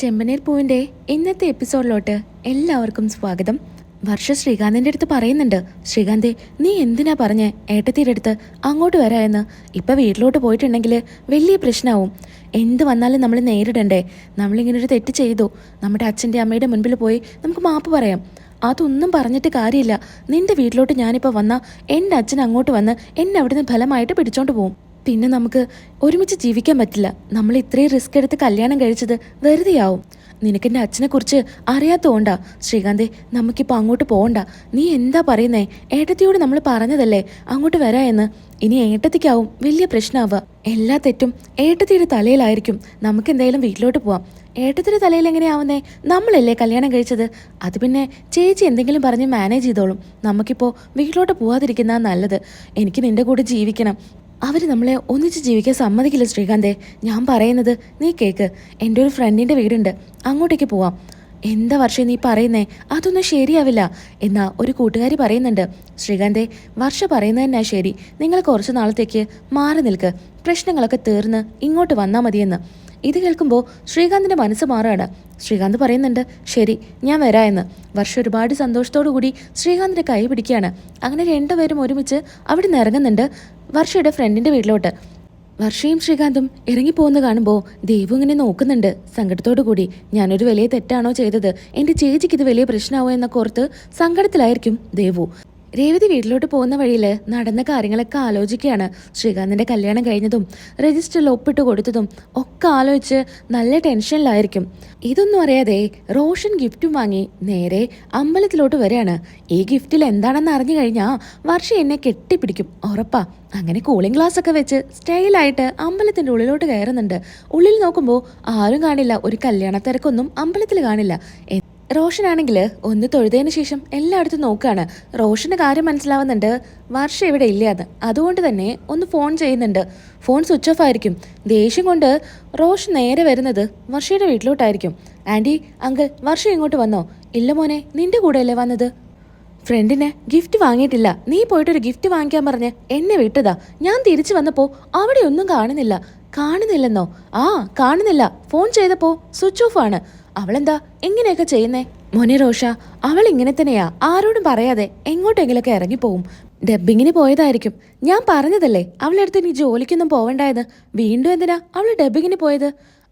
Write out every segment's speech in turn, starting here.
ചെമ്പനീർ പൂവിന്റെ ഇന്നത്തെ എപ്പിസോഡിലോട്ട് എല്ലാവർക്കും സ്വാഗതം. വർഷ ശ്രീകാന്തിന്റെ അടുത്ത് പറയുന്നുണ്ട് ശ്രീകാന്തേ നീ എന്തിനാ പറഞ്ഞ് ഏട്ടത്തിയുടെ അടുത്ത് അങ്ങോട്ട് വരാമെന്ന് ഇപ്പം വീട്ടിലോട്ട് പോയിട്ടുണ്ടെങ്കിൽ വലിയ പ്രശ്നമാവും എന്ത് വന്നാലും നമ്മൾ നേരിടണ്ടേ? നമ്മളിങ്ങനെ ഒരു തെറ്റ് ചെയ്തു. നമ്മുടെ അച്ഛന്റെ അമ്മയുടെ മുൻപിൽ പോയി നമുക്ക് മാപ്പ് പറയാം. അതൊന്നും പറഞ്ഞിട്ട് കാര്യമില്ല. നിന്റെ വീട്ടിലോട്ട് ഞാനിപ്പോൾ വന്നാൽ എന്റെ അച്ഛൻ അങ്ങോട്ട് വന്ന് എന്നെ അവിടുന്ന് ഫലമായിട്ട് പിടിച്ചോണ്ട് പോകും പിന്നെ നമുക്ക് ഒരുമിച്ച് ജീവിക്കാൻ പറ്റില്ല. നമ്മൾ ഇത്രയും റിസ്ക് എടുത്ത് കല്യാണം കഴിച്ചത് വെറുതെയാവും. അച്ഛനെ കുറിച്ച് അറിയാത്തോണ്ടാ. ശ്രീകാന്തെ നമുക്കിപ്പോൾ അങ്ങോട്ട് പോകണ്ട. നീ എന്താ പറയുന്നേ? ഏട്ടത്തിയോട് നമ്മൾ പറഞ്ഞതല്ലേ? അങ്ങോട്ട് വരാ എന്ന്. ഇനി ഏട്ടത്തിക്കാവും വലിയ പ്രശ്നമാവുക എല്ലാ തെറ്റും ഏട്ടത്തിയുടെ തലയിലായിരിക്കും. നമുക്ക് എന്തായാലും വീട്ടിലോട്ട് പോവാം. ഏട്ടത്തിയുടെ തലയിൽ എങ്ങനെയാവുന്നേ? നമ്മളല്ലേ കല്യാണം കഴിച്ചത്? അത് പിന്നെ ചേച്ചി എന്തെങ്കിലും പറഞ്ഞ് മാനേജ് ചെയ്തോളും. നമുക്കിപ്പോൾ വീട്ടിലോട്ട് പോവാതിരിക്കുന്ന നല്ലത്. എനിക്ക് നിന്റെ കൂടെ ജീവിക്കണം. അവർ നമ്മളെ ഒന്നിച്ച് ജീവിക്കാൻ സമ്മതിക്കില്ല ശ്രീകാന്തേ. ഞാൻ പറയുന്നത് നീ കേക്ക്. എന്റെ ഒരു ഫ്രണ്ടിന്റെ വീടുണ്ട്. അങ്ങോട്ടേക്ക് പോവാം. എന്താ വർഷം നീ പറയുന്നേ? അതൊന്നും ശരിയാവില്ല. എന്നാ ഒരു കൂട്ടുകാരി പറയുന്നുണ്ട്. ശ്രീകാന്തേ വർഷ പറയുന്നത് തന്നെ ശരി. നിങ്ങൾ കുറച്ച് നാളത്തേക്ക് മാറി നിൽക്ക്. പ്രശ്നങ്ങളൊക്കെ തീർന്ന് ഇങ്ങോട്ട് വന്നാൽ മതിയെന്ന്. ഇത് കേൾക്കുമ്പോൾ ശ്രീകാന്തിന്റെ മനസ്സ് മാറുകയാണ്. ശ്രീകാന്ത് പറയുന്നുണ്ട് ശരി ഞാൻ വരാ എന്ന്. വർഷം ഒരുപാട് സന്തോഷത്തോടു കൂടി ശ്രീകാന്തിന്റെ കൈ പിടിക്കുകയാണ്. അങ്ങനെ രണ്ടുപേരും ഒരുമിച്ച് അവിടെ നിന്ന് ഇറങ്ങുന്നുണ്ട്. വർഷയുടെ ഫ്രണ്ടിന്റെ വീട്ടിലോട്ട്. വർഷയും ശ്രീകാന്തും ഇറങ്ങിപ്പോകുന്ന കാണുമ്പോൾ ദേവു ഇങ്ങനെ നോക്കുന്നുണ്ട്. സങ്കടത്തോടു കൂടി ഞാനൊരു വലിയ തെറ്റാണോ ചെയ്തത്? എന്റെ ചേച്ചിക്ക് ഇത് വലിയ പ്രശ്നമാവോ? എന്നൊക്കെ ഓർത്ത് സങ്കടത്തിലായിരിക്കും ദേവു. രേവതി വീട്ടിലോട്ട് പോകുന്ന വഴിയിൽ നടന്ന കാര്യങ്ങളൊക്കെ ആലോചിക്കുകയാണ്. ശ്രീകാന്തിന്റെ കല്യാണം കഴിഞ്ഞതും രജിസ്റ്ററിൽ ഒപ്പിട്ട് കൊടുത്തതും ഒക്കെ ആലോചിച്ച് നല്ല ടെൻഷനിലായിരിക്കും ഇതൊന്നും അറിയാതെ റോഷൻ ഗിഫ്റ്റും വാങ്ങി നേരെ അമ്പലത്തിലോട്ട് വരികയാണ്. ഈ ഗിഫ്റ്റിൽ എന്താണെന്ന് അറിഞ്ഞു കഴിഞ്ഞാൽ വർഷ എന്നെ കെട്ടിപ്പിടിക്കും ഉറപ്പാ. അങ്ങനെ കൂളിംഗ് ഗ്ലാസ് ഒക്കെ വെച്ച് സ്റ്റൈലായിട്ട് അമ്പലത്തിന്റെ ഉള്ളിലോട്ട് കയറുന്നുണ്ട്. ഉള്ളിൽ നോക്കുമ്പോൾ ആരും കാണില്ല ഒരു കല്യാണ തിരക്കൊന്നും അമ്പലത്തിൽ കാണില്ല. റോഷനാണെങ്കിൽ ഒന്ന് തൊഴുതതിന് ശേഷം എല്ലായിടത്തും നോക്കുകയാണ് റോഷന് കാര്യം മനസ്സിലാവുന്നുണ്ട്. വർഷ ഇവിടെ ഇല്ലയെന്ന്. അതുകൊണ്ട് തന്നെ ഒന്ന് ഫോൺ ചെയ്യുന്നുണ്ട്. ഫോൺ സ്വിച്ച് ഓഫ് ആയിരിക്കും. ദേഷ്യം കൊണ്ട് റോഷൻ നേരെ വരുന്നത് വർഷയുടെ വീട്ടിലോട്ടായിരിക്കും. ആന്റി അങ്കിൾ വർഷ ഇങ്ങോട്ട് വന്നോ? ഇല്ല മോനെ നിന്റെ കൂടെയല്ലേ വന്നത്? ഫ്രണ്ടിന് ഗിഫ്റ്റ് വാങ്ങിയിട്ടില്ല. നീ പോയിട്ടൊരു ഗിഫ്റ്റ് വാങ്ങിക്കാൻ പറഞ്ഞ് എന്നെ വിട്ടതാ. ഞാൻ തിരിച്ചു വന്നപ്പോൾ അവിടെ ഒന്നും കാണുന്നില്ല. കാണുന്നില്ലെന്നോ? ആ കാണുന്നില്ല. ഫോൺ ചെയ്തപ്പോൾ സ്വിച്ച് ഓഫ് ആണ്. അവളെന്താ എങ്ങനെയൊക്കെ ചെയ്യുന്നേ? മോനെ റോഷ അവൾ ഇങ്ങനെ തന്നെയാ. ആരോടും പറയാതെ എങ്ങോട്ടെങ്കിലൊക്കെ ഇറങ്ങിപ്പോവും. ഡബ്ബിങ്ങിന് പോയതായിരിക്കും. ഞാൻ പറഞ്ഞതല്ലേ അവളുടെ അടുത്ത് ഇനി ജോലിക്കൊന്നും പോവണ്ടായത് വീണ്ടും എന്തിനാ അവൾ ഡബ്ബിങ്ങിന് പോയത്?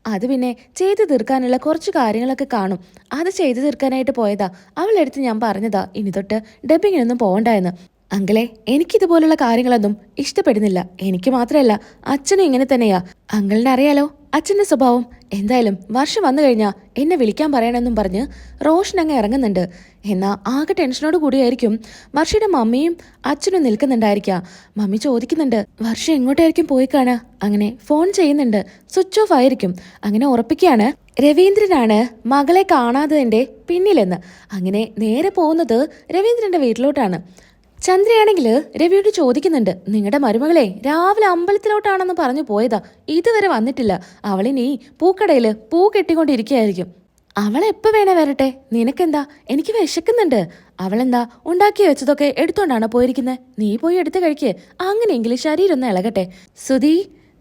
അത് പിന്നെ ചെയ്തു തീർക്കാനുള്ള കുറച്ച് കാര്യങ്ങളൊക്കെ കാണും. അത് ചെയ്തു തീർക്കാനായിട്ട് പോയതാ. അവളെടുത്ത് ഞാൻ പറഞ്ഞതാ ഇനി തൊട്ട് ഡബ്ബിങ്ങിനൊന്നും പോകണ്ടായെന്ന് അങ്കിളെ എനിക്കിതുപോലുള്ള കാര്യങ്ങളൊന്നും ഇഷ്ടപ്പെടുന്നില്ല. എനിക്ക് മാത്രമല്ല അച്ഛനും ഇങ്ങനെ തന്നെയാ. അങ്കിളിനെ അറിയാലോ അച്ഛന്റെ സ്വഭാവം എന്തായാലും വർഷം വന്നു കഴിഞ്ഞാൽ എന്നെ വിളിക്കാൻ പറയണമെന്നും പറഞ്ഞ് റോഷൻ അങ്ങ് ഇറങ്ങുന്നുണ്ട്. എന്നാൽ ആകെ ടെൻഷനോട് കൂടിയായിരിക്കും വർഷയുടെ മമ്മിയും അച്ഛനും നിൽക്കുന്നുണ്ടായിരിക്കാം. മമ്മി ചോദിക്കുന്നുണ്ട് വർഷ എങ്ങോട്ടായിരിക്കും പോയി കാണാ? അങ്ങനെ ഫോൺ ചെയ്യുന്നുണ്ട് സ്വിച്ച് ഓഫ് ആയിരിക്കും. അങ്ങനെ ഉറപ്പിക്കുകയാണ് രവീന്ദ്രനാണ് മകളെ കാണാത്തതിന്റെ പിന്നിലെന്ന്. അങ്ങനെ നേരെ പോകുന്നത് രവീന്ദ്രന്റെ വീട്ടിലോട്ടാണ്. ചന്ദ്രയാണെങ്കിൽ രവിയോട് ചോദിക്കുന്നുണ്ട് നിങ്ങളുടെ മരുമകളെ രാവിലെ അമ്പലത്തിലോട്ടാണെന്ന് പറഞ്ഞു പോയതാ ഇതുവരെ വന്നിട്ടില്ല. അവളിനി പൂക്കടയിൽ പൂ കെട്ടിക്കൊണ്ടിരിക്കുകയായിരിക്കും. അവൾ വേണേ വരട്ടെ? നിനക്കെന്താ? എനിക്ക് വിശക്കുന്നുണ്ട്. അവളെന്താ ഉണ്ടാക്കി വെച്ചതൊക്കെ എടുത്തോണ്ടാണ് പോയിരിക്കുന്നത് നീ പോയി എടുത്ത് കഴിക്ക്. അങ്ങനെയെങ്കിലും ശരീരം ഒന്ന് ഇളകട്ടെ. ശ്രുതി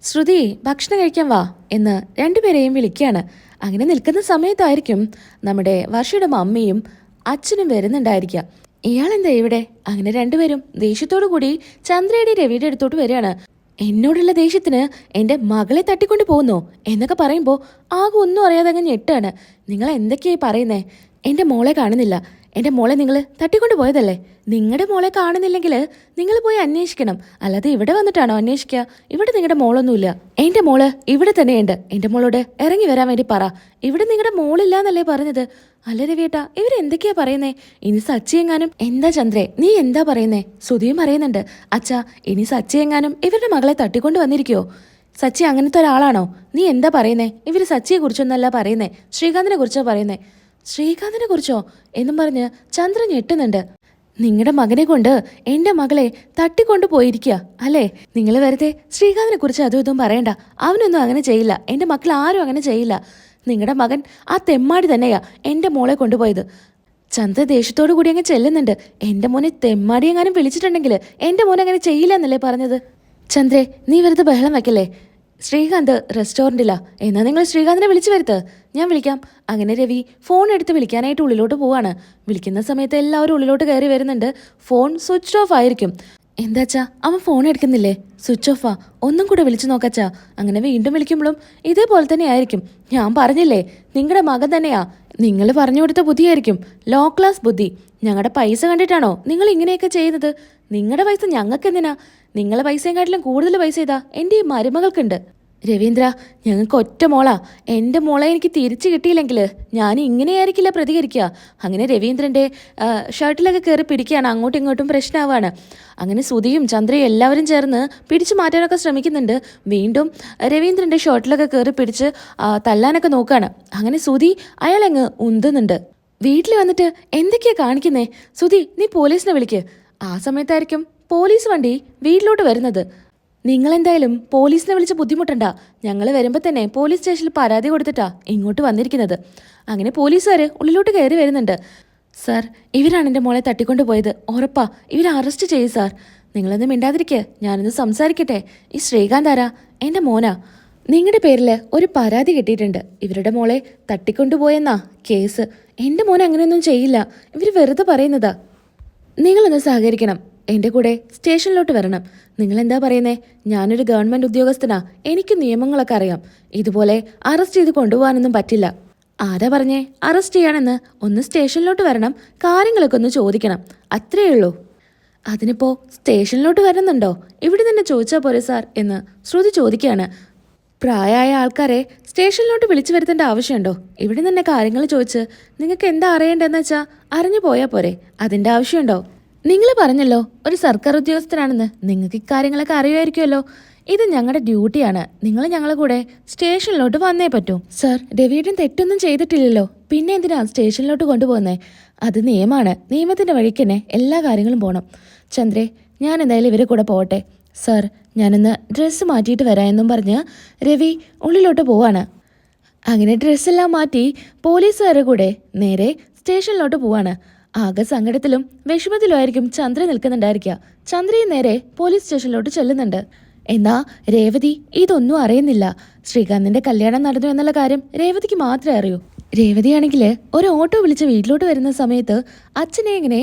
ശ്രുതി ഭക്ഷണം കഴിക്കാൻ വാ എന്ന് രണ്ടുപേരെയും വിളിക്കുകയാണ് അങ്ങനെ നിൽക്കുന്ന സമയത്തായിരിക്കും നമ്മുടെ വർഷയുടെ മമ്മിയും അച്ഛനും വരുന്നുണ്ടായിരിക്കുക. ഇയാളെന്താ ഇവിടെ? അങ്ങനെ രണ്ടുപേരും ദേഷ്യത്തോടു കൂടി ചന്ദ്രയുടെ രവിയുടെ അടുത്തോട്ട് വരികയാണ്. എന്നോടുള്ള ദേഷ്യത്തിന് എന്റെ മകളെ തട്ടിക്കൊണ്ട് പോകുന്നു? എന്നൊക്കെ പറയുമ്പോ ആകെ ഒന്നും അറിയാതെ അങ്ങ് ഞെട്ടാണ്. നിങ്ങൾ എന്തൊക്കെയായി പറയുന്നേ? എന്റെ മോളെ കാണുന്നില്ല. എന്റെ മോളെ നിങ്ങൾ തട്ടിക്കൊണ്ട് പോയതല്ലേ? നിങ്ങളുടെ മോളെ കാണുന്നില്ലെങ്കിൽ നിങ്ങൾ പോയി അന്വേഷിക്കണം. അല്ലാതെ ഇവിടെ വന്നിട്ടാണോ അന്വേഷിക്കുക ഇവിടെ നിങ്ങളുടെ മോളൊന്നുമില്ല. എന്റെ മോൾ ഇവിടെ തന്നെയുണ്ട്. എന്റെ മോളോട് ഇറങ്ങി വരാൻ വേണ്ടി പറ. ഇവിടെ നിങ്ങളുടെ മോളില്ല എന്നല്ലേ പറഞ്ഞത്? അല്ല രവിയേട്ടാ ഇവരെന്തൊക്കെയാ പറയുന്നേ? ഇനി സച്ചിയെങ്ങാനും എന്താ ചന്ദ്രേ നീ എന്താ പറയുന്നേ? സുധിയും പറയുന്നുണ്ട്. അച്ഛാ ഇനി സച്ചിയെങ്ങാനും ഇവരുടെ മകളെ തട്ടിക്കൊണ്ട് വന്നിരിക്കോ സച്ചി അങ്ങനത്തെ ഒരാളാണോ? നീ എന്താ പറയുന്നേ? ഇവർ സച്ചിയെ കുറിച്ചൊന്നല്ല പറയുന്നേ. ശ്രീകാന്തിനെ കുറിച്ചാ പറയുന്നേ. ശ്രീകാന്തിനെ കുറിച്ചോ എന്നും പറഞ്ഞ് ചന്ദ്രൻ ഞെട്ടുന്നുണ്ട്. നിങ്ങളുടെ മകനെ കൊണ്ട് എന്റെ മകളെ തട്ടിക്കൊണ്ടു പോയിരിക്കുക അല്ലേ? നിങ്ങൾ വെറുതെ ശ്രീകാന്തിനെ കുറിച്ച് അതും ഇതും പറയണ്ട. അവനൊന്നും അങ്ങനെ ചെയ്യില്ല. എന്റെ മക്കൾ ആരും അങ്ങനെ ചെയ്യില്ല. നിങ്ങളുടെ മകൻ ആ തെമ്മാടി തന്നെയാ എന്റെ മോളെ കൊണ്ടുപോയത്. ചന്ദ്ര ദേഷ്യത്തോടു കൂടി അങ്ങ് ചെല്ലുന്നുണ്ട്. എന്റെ മോനെ തെമ്മാടി എങ്ങാനും വിളിച്ചിട്ടുണ്ടെങ്കിൽ എന്റെ മോനെ അങ്ങനെ ചെയ്യില്ല എന്നല്ലേ പറഞ്ഞത്? ചന്ദ്രേ നീ വെറുതെ ബഹളം വെക്കല്ലേ? ശ്രീകാന്ത് റെസ്റ്റോറന്റിലാ എന്നാൽ നിങ്ങൾ ശ്രീകാന്തിനെ വിളിച്ചു വരുത്ത്. ഞാൻ വിളിക്കാം. അങ്ങനെ രവി ഫോൺ എടുത്ത് വിളിക്കാനായിട്ട് ഉള്ളിലോട്ട് പോവാണ്. വിളിക്കുന്ന സമയത്ത് എല്ലാവരും ഉള്ളിലോട്ട് കയറി വരുന്നുണ്ട്. ഫോൺ സ്വിച്ച് ഓഫ് ആയിരിക്കും. എന്താച്ചാ അവൻ ഫോൺ എടുക്കുന്നില്ലേ? സ്വിച്ച് ഓഫാ ഒന്നും കൂടെ വിളിച്ചു നോക്കച്ചാ അങ്ങനെ വീണ്ടും വിളിക്കുമ്പോഴും ഇതേപോലെ തന്നെ ആയിരിക്കും. ഞാൻ പറഞ്ഞില്ലേ? നിങ്ങളുടെ മകൻ തന്നെയാ. നിങ്ങൾ പറഞ്ഞു കൊടുത്ത ബുദ്ധിയായിരിക്കും. ലോ ക്ലാസ് ബുദ്ധി. ഞങ്ങളുടെ പൈസ കണ്ടിട്ടാണോ നിങ്ങൾ ഇങ്ങനെയൊക്കെ ചെയ്യുന്നത്? നിങ്ങളുടെ പൈസ ഞങ്ങൾക്ക് എന്തിനാ നിങ്ങളെ പൈസയെക്കാട്ടിലും കൂടുതൽ പൈസ ഇതാ. എന്റെ ഈ മരുമകൾക്കുണ്ട്. രവീന്ദ്ര ഞങ്ങൾക്ക് ഒറ്റ മോളാ. എന്റെ മോളെ എനിക്ക് തിരിച്ചു കിട്ടിയില്ലെങ്കിൽ ഞാൻ ഇങ്ങനെയായിരിക്കില്ല പ്രതികരിക്കുക. അങ്ങനെ രവീന്ദ്രന്റെ ഷർട്ടിലൊക്കെ കയറി പിടിക്കുകയാണ്. അങ്ങോട്ടും ഇങ്ങോട്ടും പ്രശ്നമാവാണ്. അങ്ങനെ സുധിയും ചന്ദ്രയും എല്ലാവരും ചേർന്ന് പിടിച്ചു മാറ്റാനൊക്കെ ശ്രമിക്കുന്നുണ്ട്. വീണ്ടും രവീന്ദ്രന്റെ ഷർട്ടിലൊക്കെ കയറി പിടിച്ച് തല്ലാനൊക്കെ നോക്കുകയാണ്. അങ്ങനെ സുധി അയാളങ്ങ് ഉന്തുന്നുണ്ട്. വീട്ടിൽ വന്നിട്ട് എന്തൊക്കെയാ കാണിക്കുന്നേ? സുധി നീ പോലീസിനെ വിളിക്ക്. ആ സമയത്തായിരിക്കും പോലീസ് വണ്ടി വീട്ടിലോട്ട് വരുന്നത്. നിങ്ങളെന്തായാലും പോലീസിനെ വിളിച്ച് ബുദ്ധിമുട്ടണ്ട. ഞങ്ങൾ വരുമ്പോൾ തന്നെ പോലീസ് സ്റ്റേഷനിൽ പരാതി കൊടുത്തിട്ടാ ഇങ്ങോട്ട് വന്നിരിക്കുന്നത്. അങ്ങനെ പോലീസുകാർ ഉള്ളിലോട്ട് കയറി വരുന്നുണ്ട്. സാർ ഇവരാണ് എന്റെ മോളെ തട്ടിക്കൊണ്ട് പോയത് ഉറപ്പാ ഇവർ അറസ്റ്റ് ചെയ്യും സാർ. നിങ്ങളൊന്ന് മിണ്ടാതിരിക്കുക ഞാനൊന്ന് സംസാരിക്കട്ടെ. ഈ ശ്രീകാന്ത് ആരാ? എന്റെ മോനാ. നിങ്ങളുടെ പേരിൽ ഒരു പരാതി കിട്ടിയിട്ടുണ്ട്. ഇവരുടെ മോളെ തട്ടിക്കൊണ്ടുപോയെന്നാ കേസ്. എന്റെ മോൻ അങ്ങനെയൊന്നും ചെയ്യില്ല. ഇവർ വെറുതെ പറയുന്നതാ. നിങ്ങളൊന്ന് സഹകരിക്കണം. എന്റെ കൂടെ സ്റ്റേഷനിലോട്ട് വരണം. നിങ്ങൾ എന്താ പറയുന്നേ? ഞാനൊരു ഗവൺമെന്റ് ഉദ്യോഗസ്ഥനാ. എനിക്ക് നിയമങ്ങളൊക്കെ അറിയാം. ഇതുപോലെ അറസ്റ്റ് ചെയ്ത് കൊണ്ടുപോകാനൊന്നും പറ്റില്ല. ആരാ പറഞ്ഞേ? അറസ്റ്റ് ചെയ്യാനെന്ന് ഒന്ന് സ്റ്റേഷനിലോട്ട് വരണം. കാര്യങ്ങളൊക്കെ ഒന്ന് ചോദിക്കണം. അത്രയേ ഉള്ളൂ. അതിനിപ്പോ സ്റ്റേഷനിലോട്ട് വരുന്നുണ്ടോ? ഇവിടെ തന്നെ ചോദിച്ചാൽ പോരെ സാർ എന്ന് ശ്രുതി ചോദിക്കുകയാണ് പ്രായമായ ആൾക്കാരെ സ്റ്റേഷനിലോട്ട് വിളിച്ചു വരുത്തേണ്ട ആവശ്യമുണ്ടോ? ഇവിടെ തന്നെ കാര്യങ്ങൾ ചോദിച്ച് നിങ്ങൾക്ക് എന്താ അറിയേണ്ടതെന്ന് വെച്ചാൽ അറിഞ്ഞു പോയാൽ പോരെ. അതിന്റെ ആവശ്യമുണ്ടോ? നിങ്ങൾ പറഞ്ഞല്ലോ ഒരു സർക്കാർ ഉദ്യോഗസ്ഥനാണെന്ന്. നിങ്ങൾക്ക് ഇക്കാര്യങ്ങളൊക്കെ അറിയുമായിരിക്കുമല്ലോ. ഇത് ഞങ്ങളുടെ ഡ്യൂട്ടിയാണ്. നിങ്ങൾ ഞങ്ങളുടെ കൂടെ സ്റ്റേഷനിലോട്ട് വന്നേ പറ്റൂ. സർ രവിയുടെ തെറ്റൊന്നും ചെയ്തിട്ടില്ലല്ലോ. പിന്നെ എന്തിനാ സ്റ്റേഷനിലോട്ട് കൊണ്ടുപോകുന്നേ? അത് നിയമമാണ്. നിയമത്തിന്റെ വഴിക്ക് തന്നെ എല്ലാ കാര്യങ്ങളും പോകണം ചന്ദ്രേ ഞാൻ എന്തായാലും ഇവരെ കൂടെ പോകട്ടെ. സർ ഞാനൊന്ന് ഡ്രസ്സ് മാറ്റിയിട്ട് വരാമെന്നും പറഞ്ഞ് രവി ഉള്ളിലോട്ട് പോവാണ്. അങ്ങനെ ഡ്രസ്സെല്ലാം മാറ്റി പോലീസുകാരുടെ കൂടെ നേരെ സ്റ്റേഷനിലോട്ട് പോവാണ്. ആകെ സങ്കടത്തിലും വിഷമത്തിലുമായിരിക്കും ചന്ദ്ര നിൽക്കുന്നുണ്ടായിരിക്കുക. ചന്ദ്രയും നേരെ പോലീസ് സ്റ്റേഷനിലോട്ട് ചെല്ലുന്നുണ്ട്. എന്നാ രേവതി ഇതൊന്നും അറിയുന്നില്ല. ശ്രീകാന്തിന്റെ കല്യാണം നടന്നു എന്നുള്ള കാര്യം രേവതിക്ക് മാത്രമേ അറിയൂ. രേവതിയാണെങ്കിൽ ഒരു ഓട്ടോ വിളിച്ച് വീട്ടിലോട്ട് വരുന്ന സമയത്ത് അച്ഛനെ ഇങ്ങനെ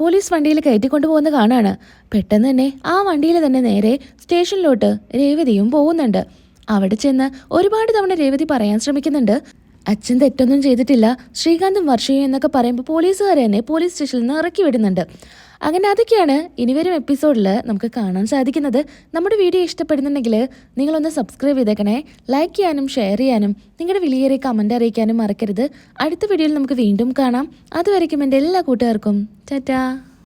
പോലീസ് വണ്ടിയിൽ കയറ്റിക്കൊണ്ടു പോകുന്ന കാണാണ്. പെട്ടെന്ന് തന്നെ ആ വണ്ടിയിൽ തന്നെ നേരെ സ്റ്റേഷനിലോട്ട് രേവതിയും പോകുന്നുണ്ട്. അവിടെ ചെന്ന് ഒരുപാട് തവണ രേവതി പറയാൻ ശ്രമിക്കുന്നുണ്ട്. അച്ഛൻ തെറ്റൊന്നും ചെയ്തിട്ടില്ല. ശ്രീകാന്തും വർഷയും എന്നൊക്കെ പറയുമ്പോൾ പോലീസുകാരെ തന്നെ പോലീസ് സ്റ്റേഷനിൽ നിന്ന് ഇറക്കി വിടുന്നുണ്ട്. അങ്ങനെ അതൊക്കെയാണ് ഇനി വരും എപ്പിസോഡിൽ നമുക്ക് കാണാൻ സാധിക്കുന്നത്. നമ്മുടെ വീഡിയോ ഇഷ്ടപ്പെടുന്നുണ്ടെങ്കിൽ നിങ്ങളൊന്ന് സബ്സ്ക്രൈബ് ചെയ്തേക്കണേ. ലൈക്ക് ചെയ്യാനും ഷെയർ ചെയ്യാനും നിങ്ങളുടെ വിലയേറിയ കമന്റ് അറിയിക്കാനും മറക്കരുത്. അടുത്ത വീഡിയോയിൽ നമുക്ക് വീണ്ടും കാണാം. അതുവരയ്ക്കും എന്റെ എല്ലാ കൂട്ടുകാർക്കും. ടാറ്റാ.